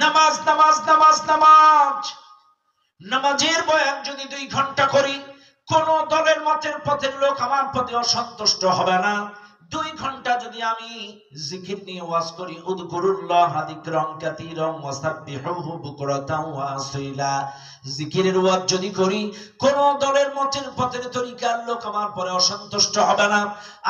নামাজ নামাজ নামাজ নামাজ। নামাজের বয়ান যদি দুই ঘণ্টা করি, কোন দলের মতের পথের লোক আমার প্রতি অসন্তুষ্ট হবে না। দুই ঘণ্টা যদি আমি জিকির নিয়ে ওয়াজ করি, উদকুরুল্লাহ যিকরান কাতীরান ওয়াসাব্বিহুহু বুকরাতাও ওয়া আসীলা। জিকিরের ওয়াজ যদি করি, কোন দলের মতের পথের তরিকার লোক আমার পরে অসন্তুষ্ট হবে না।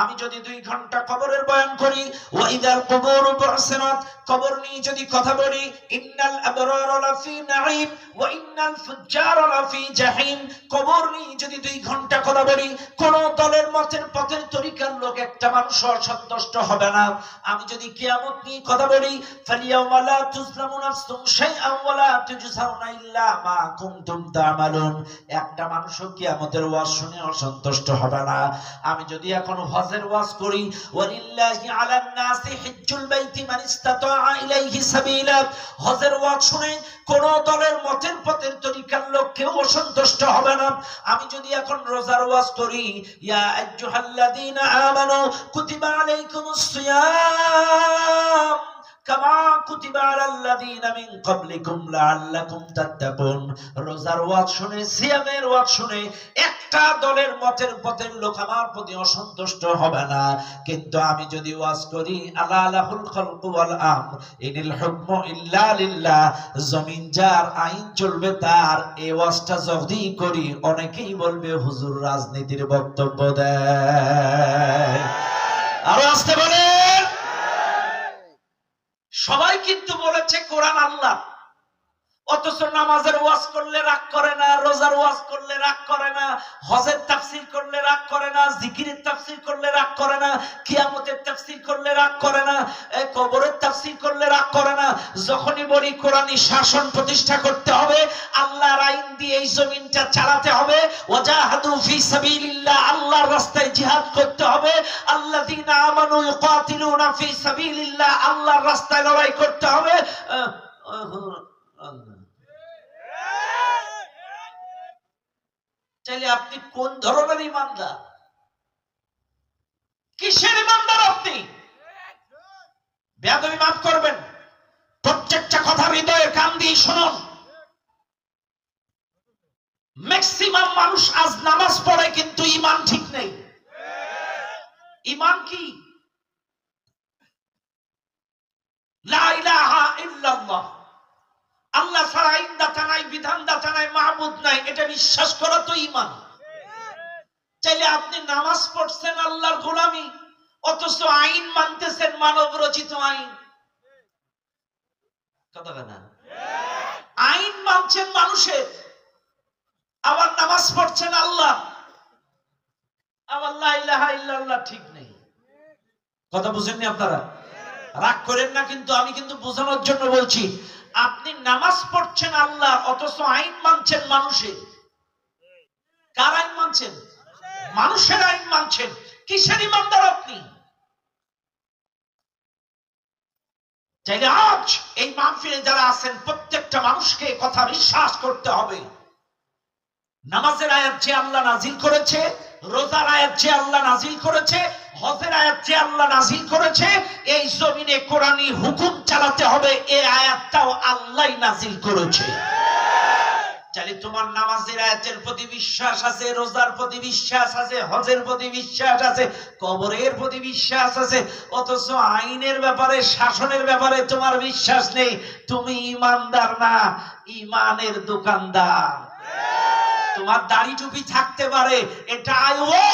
আমি যদি দুই ঘণ্টা কবরের বয়ান করি, ওয়া ইদাল কুবুর বুসরাত কবর নিয়ে যদি কথা বলি, ইন্নাল আবরার লাফি নাঈম ওয়া ইন্নাল ফুজ্জার লাফি জাহিম। কবর নিয়ে যদি দুই ঘণ্টা কথা বলি, কোন দলের মতের পথের তরিকার লোক একটা মানুষ অসন্তুষ্ট হবে না। আমি যদি কিয়ামত নিয়ে কথা বলি ইল্লা মা কুনতুম তা'মালুন। একটা মানুষও কিয়ামতের ওয়াজ শুনে অসন্তুষ্ট হবে না। আমি যদি এখন হজের ওয়াজ করি, ওয়ালিল্লাহি আলান নাসি হিজ্জুল বাইতি মান ইলাইহি সাবিলা। হজের ওয়াজ শুনে কোন দলের মতের পথের তরিকার লোক কেউ অসন্তুষ্ট হবে না। আমি যদি এখন রোজার ওয়াজ করি, ইয়া আইয়ুহাল্লাযীনা আমানু কুতিবা আলাইকুমুস সিয়াম কামা কুতিবা আলাল্লাযীনা মিন ক্বাবলিকুম লাআল্লাকুম তাত্তাকুন। রোজার ওয়াজ শুনে, সিয়ামের ওয়াজ শুনে একটা দলের মতের পথের লোক আমার প্রতি অসন্তুষ্ট হবে না। কিন্তু আমি যদি ওয়াজ করি, আলা লাহুল খালকু ওয়াল আমর, ইনিল ইল্লা লিল্লাহ। জমিন যার আইন চলবে তার এই ওয়াজটা যদি করি, অনেকেই বলবে, হুজুর রাজনীতির বক্তব্য দেয়। আরও আসতে বলেন। সবাই কিন্তু বলেছে, কোরআন আল্লাহ। অথচ নামাজের ওয়াজ করলে রাগ করে না, রোজার ওয়াজ করলে রাগ করে না, হজের তাফসির করলে রাগ করে না, জিকিরের তাফসির করলে রাগ করে না, কিয়ামতের তাফসির করলে রাগ করে না কবরের তাফসির করলে রাগ করে না। যখনই বলি কোরআনী শাসন প্রতিষ্ঠা করতে হবে, আল্লাহর আইন দিয়ে এই জমিনটা চালাতে হবে। ওয়াজাহাদু ফি সাবিলিল্লাহ, আল্লাহর রাস্তায় জিহাদ করতে হবে। আল্লাযীনা আমানু ইউকাতিলুনা ফি সাবিলিল্লাহ, আল্লাহর রাস্তায় লড়াই করতে হবে। আপনি কোন ধরনের ইমানদার? কিসের ইমানদার আপনি? বেয়াদবি মাফ করবেন। প্রত্যেকটা কথা হৃদয়ে কান দিয়ে শুনুন। ম্যাক্সিমাম মানুষ আজ নামাজ পড়ে কিন্তু ইমান ঠিক নেই। ইমান কি? আল্লাহ ছাড়া আইন দাতা নাই নাই, মাহবুদ নাই, এটা বিশ্বাস করা তো ইমান। চাইলে আপনি নামাজ পড়ছেন আল্লাহর গোলামি, অথচ আইন মানতেছেন মানব রচিত আইন। আইন মানছেন মানুষের। আবার নামাজ পড়ছেন আল্লাহ। ঠিক নেই। কথা বুঝেননি আপনারা? রাগ করেন না কিন্তু আমি কিন্তু বোঝানোর জন্য বলছি, আপনি নামাজ পড়ছেন আল্লাহ, অথচ আইন মানছেন মানুষের। কার আইন মানছেন? মানুষের আইন মানছেন। কিসের ইমানদার আপনি? আজ এই মাহফিলে যারা আছেন, প্রত্যেকটা মানুষকে কথা বিশ্বাস করতে হবে। নামাজের আয়াত যে আল্লাহ নাজিল করেছে রোজার আয়াত যে আল্লাহ নাজিল করেছে, হজের আয়াত যে আল্লাহ নাজিল করেছে, এই জমিনে কোরআনী হুকুম চালাতে হবে এই আয়াতটাও আল্লাহ নাজিল করেছে। চাইলে তোমার নামাজের আয়াতের প্রতি বিশ্বাস আছে, রোজার প্রতি বিশ্বাস আছে, হজের প্রতি বিশ্বাস আছে, কবরের প্রতি বিশ্বাস আছে, অথচ আইনের ব্যাপারে, শাসনের ব্যাপারে তোমার বিশ্বাস নেই। তুমি ইমানদার না, ইমানের দোকানদার। তোমার দাড়ি টুপি থাকতে পারে এটা আয়স লৌকিকতা